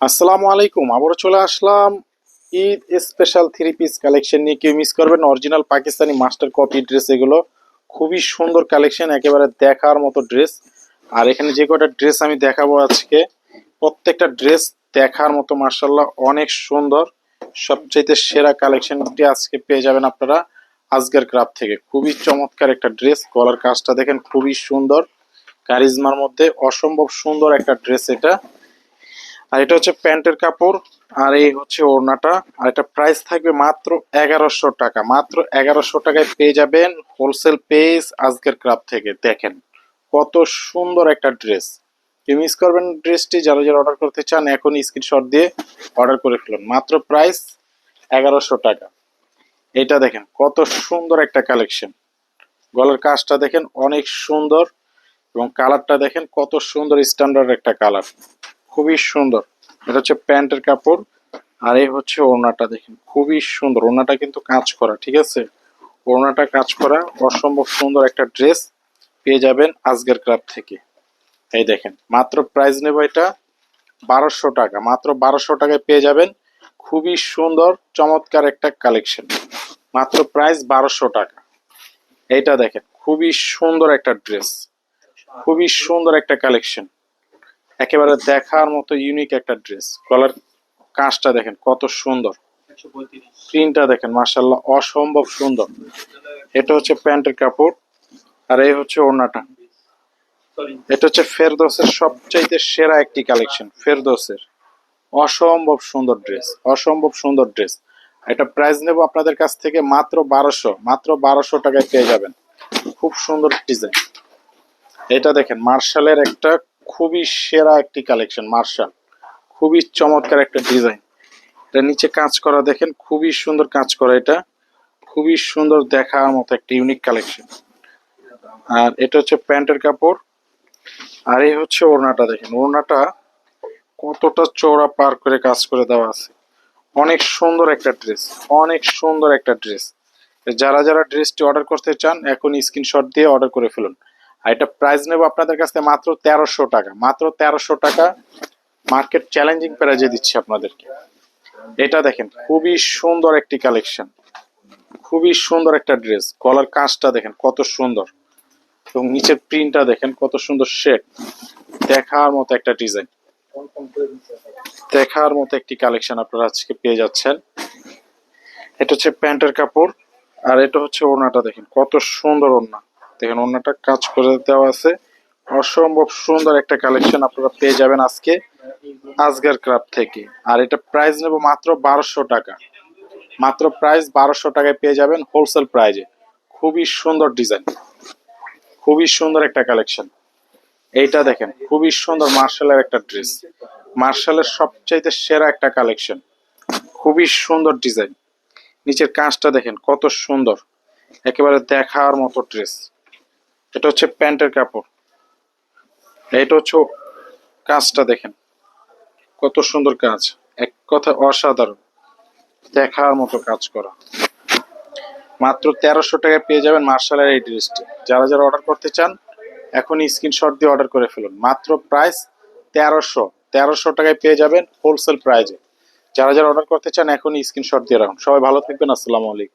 আসসালামু আলাইকুম, আবারও চলে আসলাম Eid special three piece collection নিয়ে। কেউ মিস করবেন original Pakistani master copy dress এগুলো। খুবই সুন্দর কালেকশন একেবারে দেখার মতো ড্রেস আর এখানে যে কটা ড্রেস আমি দেখাবো আজকে, প্রত্যেকটা ড্রেস দেখার মতো মার্শাল্লাহ অনেক সুন্দর। সবচাইতে সেরা কালেকশনটি আজকে পেয়ে যাবেন আপনারা আজকের ক্রাফ থেকে। খুবই চমৎকার একটা ড্রেস গলার কাজটা দেখেন খুবই সুন্দর। কারিজমার মধ্যে অসম্ভব সুন্দর একটা ড্রেস এটা। আর এটা হচ্ছে প্যান্টের কাপড়, আর এই হচ্ছে ওড়নাটা। আর এটা প্রাইস থাকবে মাত্র এগারোশো টাকা। মাত্র এগারোশো টাকায় পেয়ে যাবেন হোলসেল পেজ আজকের ক্রাব থেকে। দেখেন কত সুন্দর একটা ড্রেস কেউ মিস করবেন ড্রেসটি যারা যারা অর্ডার করতে চান এখন স্ক্রিনশট দিয়ে অর্ডার করে ফেলুন। মাত্র প্রাইস এগারোশো টাকা। এটা দেখেন কত সুন্দর একটা কালেকশন গলার কাজটা দেখেন অনেক সুন্দর এবং কালারটা দেখেন কত সুন্দর স্ট্যান্ডার্ড একটা কালার খুবই সুন্দর। এটা হচ্ছে প্যান্টের কাপড় আর এই হচ্ছে ওড়নাটা দেখেন, খুবই সুন্দর। ওড়নাটা কিন্তু কাজ করা, ঠিক আছে? ওড়নাটা কাজ করা, অসম্ভব সুন্দর একটা ড্রেস পেয়ে যাবেন আজকের ক্লাব থেকে। এই দেখেন, মাত্র প্রাইস নেব এটা বারোশো টাকা, মাত্র বারোশো টাকায় পেয়ে যাবেন খুবই সুন্দর, চমৎকার একটা কালেকশন মাত্র প্রাইস বারোশো টাকা। এইটা দেখেন, খুবই সুন্দর একটা ড্রেস, খুবই সুন্দর একটা কালেকশন একেবারে দেখার মতো ইউনিক একটা ড্রেস গলার কাঁচটা দেখেন কত সুন্দর। প্রিন্টটা দেখেন মার্শাল্লাহ অসম্ভব সুন্দর। এটা হচ্ছে প্যান্টের কাপড়, আর এই হচ্ছে ওড়নাটা। এটা হচ্ছে ফেরদোসের সবচাইতে সেরা একটি কালেকশন ফেরদোসের। অসম্ভব সুন্দর ড্রেস অসম্ভব সুন্দর ড্রেস এটা প্রাইস নেব আপনাদের কাছ থেকে মাত্র বারোশো মাত্র বারোশো টাকায় পেয়ে যাবেন। খুব সুন্দর ডিজাইন এটা দেখেন, মার্শালের একটা খুবই সেরা একটি কালেকশন মার্শাল খুবই চমৎকার একটা ডিজাইন এটা নিচে কাজ করা, দেখেন, খুবই সুন্দর কাজ করা এটা। খুবই সুন্দর দেখার মতো একটা ইউনিক কালেকশন আর এটা হচ্ছে প্যান্টের কাপড়। আর এই হচ্ছে ওড়নাটা, দেখেন, ওড়নাটা কতটা চওড়া পার করে কাজ করে দেওয়া আছে। অনেক সুন্দর একটা ড্রেস অনেক সুন্দর একটা ড্রেস যারা যারা ড্রেসটি অর্ডার করতে চান এখন স্ক্রিনশট দিয়ে অর্ডার করে ফেলুন। আর এটা প্রাইস নেব আপনাদের কাছ মাত্র তেরোশো টাকা। মাত্র তেরোশো টাকা মার্কেট চ্যালেঞ্জিং প্রাইজে দিচ্ছি আপনাদেরকে। এটা দেখেন, খুবই সুন্দর একটি কালেকশন খুবই সুন্দর একটা ড্রেস গলার কাঁচটা দেখেন, কত সুন্দর। এবং নিচের প্রিন্টটা দেখেন, কত সুন্দর শেড দেখার মতো একটা ডিজাইন দেখার মতো একটি কালেকশন আপনারা আজকে পেয়ে যাচ্ছেন। এটা হচ্ছে প্যান্টের কাপড়। আর এটা হচ্ছে ওড়নাটা দেখেন, কত সুন্দর ওড়না। দেখেন ওড়নাটা কাজ করে দেওয়া আছে। অসম্ভব সুন্দর একটা কালেকশন আপনারা পেয়ে যাবেন আজকে আজগার ক্লাব থেকে। আর এটা প্রাইস নেব মাত্র বারোশো টাকা। মাত্র প্রাইস বারোশো টাকায় পেয়ে যাবেন হোলসেল প্রাইজে খুবই সুন্দর ডিজাইন খুবই সুন্দর একটা কালেকশন এইটা দেখেন, খুবই সুন্দর মার্শালের একটা ড্রেস মার্শালের সবচাইতে সেরা একটা কালেকশন খুবই সুন্দর ডিজাইন নিচের কাঁচটা দেখেন, কত সুন্দর। একেবারে দেখার মতো ড্রেস এটা হচ্ছে প্যান্টের কাপড়। এটা হচ্ছে কাজটা দেখেন। কত সুন্দর কাজ। এক কথা অসাধারণ। দেখার মতো কাজ করা। মাত্র তেরোশো টাকায় পেয়ে যাবেন মার্শালের এই ড্রেসটি। যারা যারা অর্ডার করতে চান, এখনই স্ক্রিনশট দিয়ে অর্ডার করে ফেলুন। মাত্র প্রাইস তেরোশো। তেরোশো টাকায় পেয়ে যাবেন হোলসেল প্রাইজে। যারা যারা অর্ডার করতে চান, এখনই স্ক্রিনশট দিয়ে রাখুন। সবাই ভালো থাকবেন। আসসালামু আলাইকুম।